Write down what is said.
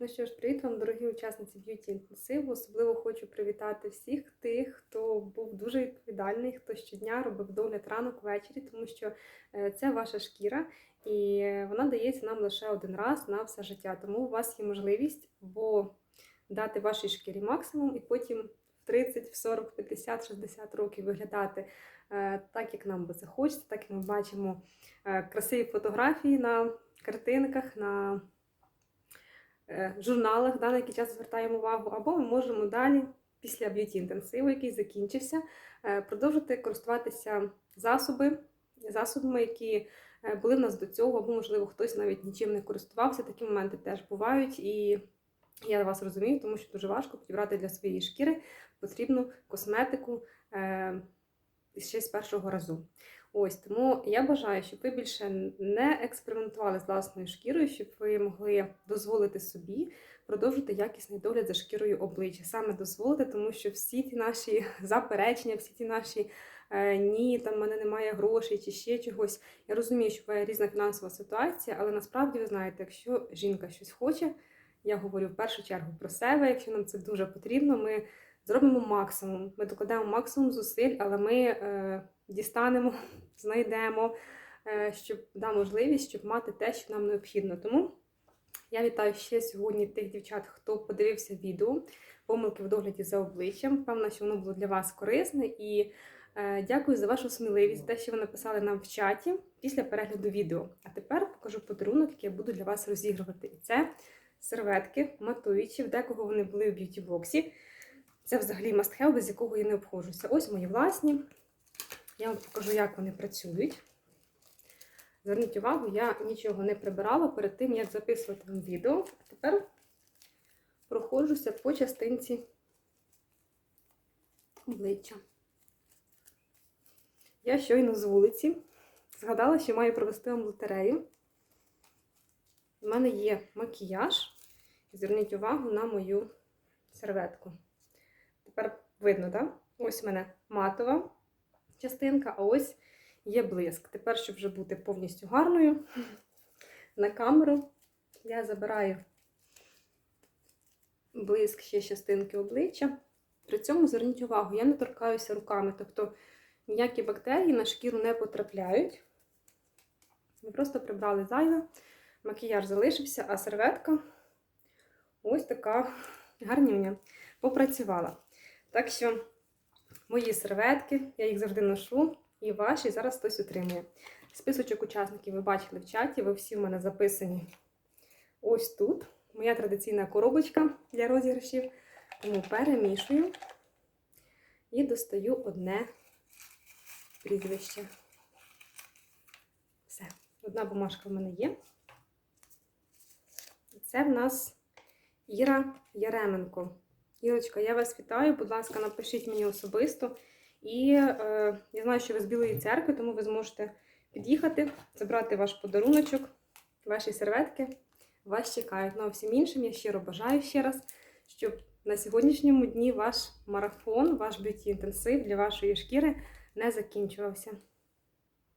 Ну що ж, привіт вам, дорогі учасниці б'юті інтенсиву. Особливо хочу привітати всіх тих, хто був дуже відповідальний, хто щодня робив догляд ранок ввечері, тому що е, це ваша шкіра, і вона дається нам лише один раз на все життя. Тому у вас є можливість або дати вашій шкірі максимум, і потім в 30, в 40, 50, 60 років виглядати е, так, як нам би це хочеться, так як ми бачимо е, красиві фотографії на картинках. на журналах, да, на які часто звертаємо увагу, або ми можемо далі, після б'юті інтенсиву, який закінчився, е, продовжити користуватися засоби, засобами, які е, були в нас до цього, або, можливо, хтось навіть нічим не користувався. Такі моменти теж бувають. І я вас розумію, тому що дуже важко підібрати для своєї шкіри потрібну косметику е, ще з першого разу. Ось тому я бажаю, щоб ви більше не експериментували з власною шкірою, щоб ви могли дозволити собі продовжити якісний догляд за шкірою обличчя. Саме дозволити, тому що всі ті наші заперечення, всі ті наші е, ні, там мене немає грошей чи ще чогось. Я розумію, що буває різна фінансова ситуація, але насправді ви знаєте, якщо жінка щось хоче, я говорю в першу чергу про себе. Якщо нам це дуже потрібно, ми зробимо максимум. Ми докладемо максимум зусиль, але ми е, дістанемо, знайдемо, е, щоб да, можливість, щоб мати те, що нам необхідно. Тому я вітаю ще сьогодні тих дівчат, хто подивився відео помилки в догляді за обличчям. Певна, що воно було для вас корисне і. е, Дякую за вашу сміливість, те, що ви написали нам в чаті після перегляду відео. А тепер покажу подарунок, який я буду для вас розігрувати. І це серветки матуючі, в декого вони були в б'юті-боксі. Це взагалі must-have, без якого я не обходжуся. Ось мої власні. Я вам покажу, як вони працюють. Зверніть увагу, я нічого не прибирала перед тим, як записувати вам відео. А тепер проходжуся по частинці обличчя. Я щойно з вулиці згадала, що маю провести вам лотерею. У мене є макіяж. Зверніть увагу на мою серветку. Тепер видно, так? Ось у мене матова частинка, а ось є блиск. Тепер, щоб вже бути повністю гарною на камеру, я забираю блиск ще частинки обличчя. При цьому зверніть увагу, я не торкаюся руками, тобто ніякі бактерії на шкіру не потрапляють. Ми просто прибрали зайве, макіяж залишився, а серветка ось така гарнівня попрацювала. Так що мої серветки, я їх завжди ношу, і ваші зараз хтось отримує. Списочок учасників ви бачили в чаті, ви всі в мене записані ось тут. Моя традиційна коробочка для розіграшів. Тому перемішую і достаю одне прізвище. Все, одна бумажка в мене є. Це в нас Іра Яременко. Ірочка, я вас вітаю. Будь ласка, напишіть мені особисто. І е, я знаю, що ви з Білої церкви, тому ви зможете під'їхати, забрати ваш подаруночок, ваші серветки. Вас чекають. Ну а всім іншим я щиро бажаю ще раз, щоб на сьогоднішньому дні ваш марафон, ваш б'юті інтенсив для вашої шкіри не закінчувався.